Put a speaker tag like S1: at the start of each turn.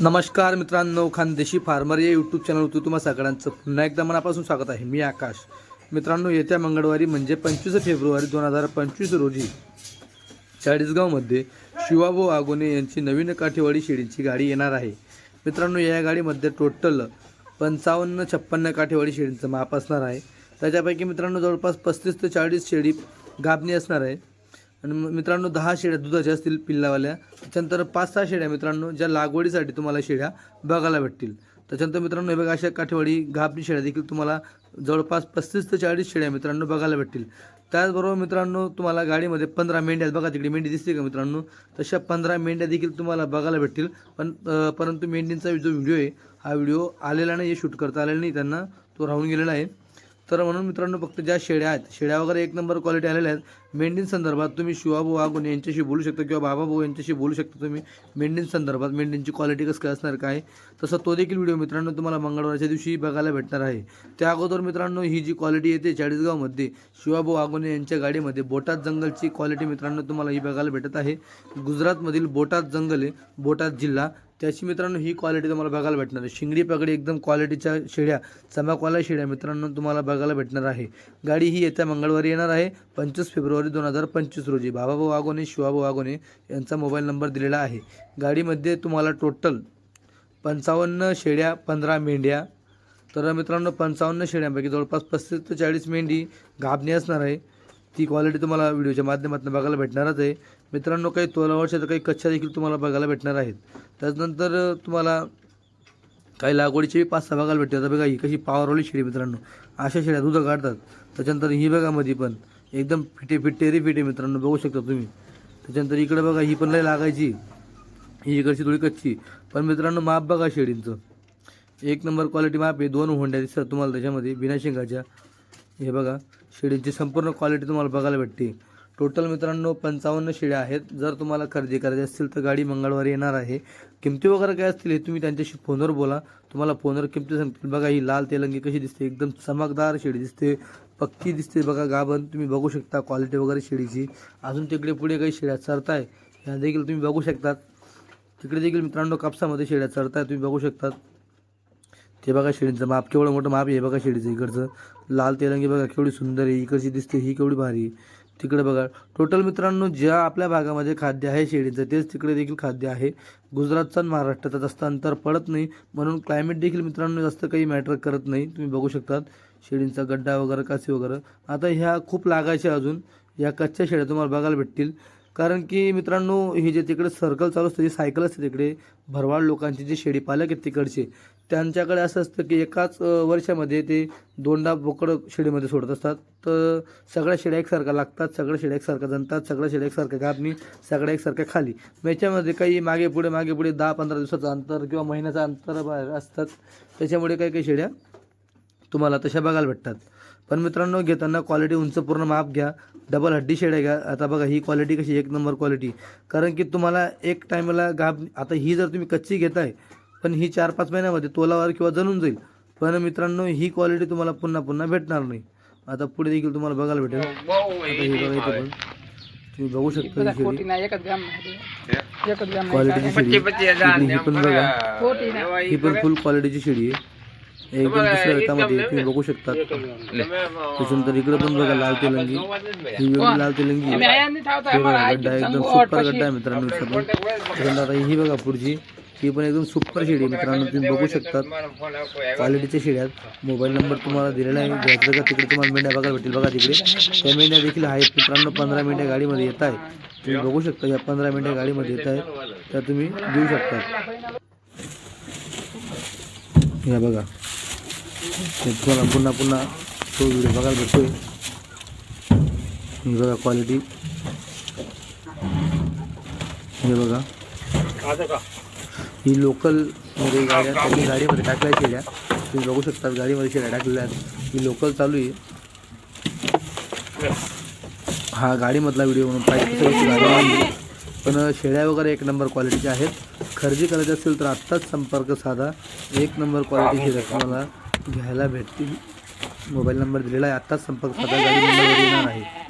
S1: नमस्कार मित्रांनो खानदेशी फार्मर या यूट्यूब चॅनलवरती तुम्हा सगळ्यांचं पुन्हा एकदा मनापासून स्वागत आहे. मी आकाश. मित्रांनो येत्या मंगळवारी म्हणजे पंचवीस फेब्रुवारी दोन हजार पंचवीस रोजी चाळीसगावमध्ये शिवाभाऊ आगोने यांची नवीन काठीवाडी शेळीची गाडी येणार आहे. मित्रांनो या गाडीमध्ये टोटल पंचावन्न छप्पन्न काठीवाडी शेळींचं माप असणार आहे. त्याच्यापैकी मित्रांनो जवळपास पस्तीस ते चाळीस शेळी गाभणी असणार आहे. आणि मित्रांनो दहा शेळ्या दुधाच्या असतील पिल्लावाल्या. त्याच्यानंतर पाच सहा शेळ्या मित्रांनो ज्या लागवडीसाठी तुम्हाला शेळ्या बघायला भेटतील. त्याच्यानंतर मित्रांनो हे बघा अशा काठेवाडी गाभणी शेळ्या देखील तुम्हाला जवळपास पस्तीस ते चाळीस शेळ्या मित्रांनो बघायला भेटतील. त्याचबरोबर मित्रांनो तुम्हाला गाडीमध्ये पंधरा मेंढ्या आहेत. बघा तिकडे मेंढी दिसते का मित्रांनो? तशा पंधरा मेंढ्या देखील तुम्हाला बघायला भेटतील. पण परंतु मेंढींचा जो व्हिडिओ आहे हा व्हिडिओ आलेला नाही शूट करता आलेला नाही त्यांना तो राहून गेलेला आहे. तर म्हणून मित्रांनो फक्त ज्या शेड्या आहेत शेड्या वगैरे एक नंबर क्वालिटी आलेल्या आहेत मेंढींसंदर्भात तुम्ही शिवाभाऊ आगोने यांच्याशी बोलू शकता किंवा बाबाभाऊ यांच्याशी बोलू शकता तुम्ही. मेंढींसंदर्भात मेंढींची क्वालिटी कसं काय असणार काय? तसं तो देखील व्हिडिओ मित्रांनो तुम्हाला मंगळवारच्या दिवशी बघायला भेटणार आहे. त्या अगोदर मित्रांनो ही जी क्वालिटी येते चाळीसगावमध्ये शिवाभाऊ आगोने यांच्या गाडीमध्ये बोटात जंगलची क्वालिटी मित्रांनो तुम्हाला ही बघायला भेटत आहे. गुजरातमधील बोटात जंगल आहे बोटात जिल्हा. त्याची मित्रांनो ही क्वालिटी तुम्हाला बघायला भेटणार आहे. शिंगडी पगडी एकदम क्वालिटीच्या शेळ्या चमाकवाला शेळ्या मित्रांनो तुम्हाला बघायला भेटणार आहे. गाडी ही येत्या मंगळवारी येणार आहे पंचवीस फेब्रुवारी दोन हजार पंचवीस रोजी बाबाभाऊ आगोने शिवाभाऊ आगोने यांचा मोबाईल नंबर दिलेला आहे. गाडीमध्ये तुम्हाला टोटल पंचावन्न शेळ्या पंधरा मेंढ्या. तर मित्रांनो पंचावन्न शेळ्यांपैकी जवळपास पस्तीस ते चाळीस मेंढी गाभणी असणार आहे. ती क्वालिटी तुम्हाला व्हिडिओच्या माध्यमातून बघायला भेटणारच आहे. मित्रांनो काही तोलावरच्या तर काही कच्छा देखील तुम्हाला बघायला भेटणार आहेत. त्याच्यानंतर तुम्हाला काही लागवडीचे पाच सहा बघायला भेटतात बघा ही कशी पावरवाली शेळी मित्रांनो. अशा शेळ्या दूध काढतात. त्याच्यानंतर ही बघा मध्ये पण एकदम फिटे फिटे रे फिटे मित्रांनो बघू शकता तुम्ही. त्याच्यानंतर इकडे बघा ही पण लय लागायची. ही इकडची थोडी कच्ची. पण मित्रांनो माप बघा शेडींचं. एक नंबर क्वालिटी माप आहे. दोन होंड्या दिसतात तुम्हाला त्याच्यामध्ये बिना शेंगाच्या. हे बघा शेडींची संपूर्ण क्वालिटी तुम्हाला बघायला भेटते. टोटल मित्रांनो पंचावन्न शेळ्या आहेत. जर तुम्हाला खरेदी करायची असतील तर गाडी मंगळवारी येणार आहे. किमती वगैरे काय असतील हे तुम्ही त्यांच्याशी फोनवर बोला. तुम्हाला फोनवर किमती सांगतील. बघा ही लाल तेलंगी कशी दिसते? एकदम चमकदार शेळी दिसते. पक्की दिसते बघा गाभण. तुम्ही बघू शकता क्वालिटी वगैरे शेळीची अजून तिकडे पुढे काही शेळ्या चरताय ह्या देखील तुम्ही बघू शकतात. तिकडे देखील मित्रांनो कापसामध्ये शेळ्या चरताय तुम्ही बघू शकतात. ते बघा शेळींचं माप. केवढं मोठं माप आहे बघा शेळीचं इकडचं. लाल तेलंगी बघा केवढी सुंदर आहे. इकडची दिसते ही केवढी भारी आहे. तिकडे बघा. टोटल मित्रांनो ज्या आपल्या भागामध्ये खाद्य आहे शेळीचं तेच तिकडे देखील खाद्य आहे. गुजरातचा आणि महाराष्ट्राचा जास्त अंतर पडत नाही. म्हणून क्लायमेट देखील मित्रांनो जास्त काही मॅटर करत नाही. तुम्ही बघू शकतात शेळींचा गड्डा वगैरे कासी वगैरे. आता ह्या खूप लागायच्या अजून. या कच्च्या शेळ्या तुम्हाला बघायला भेटतील. कारण की मित्रांनो हे जे तिकडे सर्कल चालू असतं जे सायकल असते तिकडे भरवाड लोकांचे जे शेळी पालक आहेत तिकडचे त्यांच्याकडे असं असतं की एकाच वर्षामध्ये ते दोनदा बोकडं शेळीमध्ये सोडत असतात. तर सगळ्या शेड्या एकसारख्या लागतात सगळ्या शेड्या एकसारख्या जनतात सगळ्या शेड्या एकसारख्या कापणी सगळ्या एकसारख्या खाली. मग याच्यामध्ये काही मागे पुढे मागे पुढे दहा पंधरा दिवसाचं अंतर किंवा महिन्याचं अंतर बाहेर असतात. त्याच्यामुळे काही काही शेड्या तुम्हाला तशा बघायला भेटतात. पण मित्रांनो घेताना क्वालिटी उंच पूर्ण माप घ्या. डबल हड्डी शेड्या घ्या. आता बघा ही क्वालिटी कशी एक नंबर क्वालिटी कारण की तुम्हाला एक टायमाला गाब आता ही जर तुम्ही कच्ची घेताय पण ही चार पाच महिन्यामध्ये तोलावर किंवा जणून जाईल. पण मित्रांनो ही क्वालिटी तुम्हाला पुन्हा पुन्हा भेटणार नाही. आता पुढे देखील तुम्हाला बघायला भेटेल. आता ही बघा इथे पण. तुम्ही बघू शकता ही शेळी क्वालिटीची शेळी ही. पण बघा. ही पण फुल क्वालिटीची शेळी आहे. एकदम दुसऱ्या हातामध्ये तुम्ही बघू शकता. त्याच्यानंतर इकडे पण बघा लाल तेलंगी. ही वेगळी लाल तेलंगी. आहे. हे बघा गड्डा एकदम सुपर गड्डा आहे मित्रांनो इथं पण. त्याच्यानंतर आता ही बघा पुढची. ही पण एकदम सुपर शेळी आहे. मित्रांनो तुम्ही बघू शकतात. क्वालिटीच्या शेळ्यात मोबाईल नंबर तुम्हाला दिलेला आहे. घ्यायचं का तिकडे तुम्हाला मेंढ्या बघायला भेटेल बघा तिकडे. त्या मेंढ्या देखील आहेत. मित्रांनो पंधरा मेंढ्या गाडीमध्ये येत आहे तुम्ही बघू शकता या पंधरा मेंढ्या गाडीमध्ये येत आहेत. त्या तुम्ही देऊ शकता. या बघा. तुम्हाला पुन्हा पुन्हा तो व्हिडिओ बघायला भेटतोय. बघा क्वालिटी हे बघा. ही लोकल म्हणजे गाड्या त्यांनी गाडीमध्ये टाकल्या शेड्या तुम्ही बघू शकता गाडीमध्ये शेड्या टाकलेल्या आहेत. ही लोकल चालू आहे. हा गाडीमधला व्हिडिओ म्हणून पाहिजे गाडी पण शेळ्या वगैरे एक नंबर क्वालिटीच्या आहेत. खरेदी करायची असेल तर आत्ताच संपर्क साधा. एक नंबर क्वालिटीची शेळ्या तुम्हाला घ्यायला भेटतील. मोबाईल नंबर दिलेला आहे. आत्ताच संपर्क साधा. गाडी नंबर येणार आहे.